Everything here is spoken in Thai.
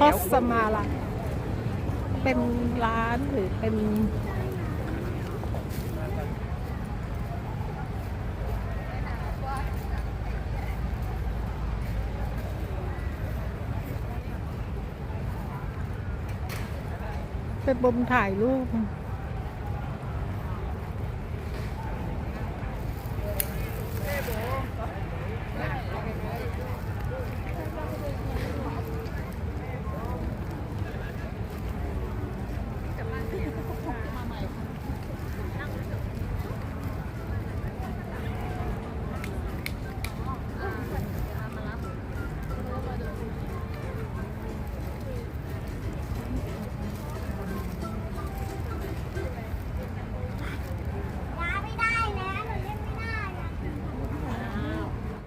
พแล้วสมาลาเป็นร้านหรือเป็นเป็นบมถ่ายรูป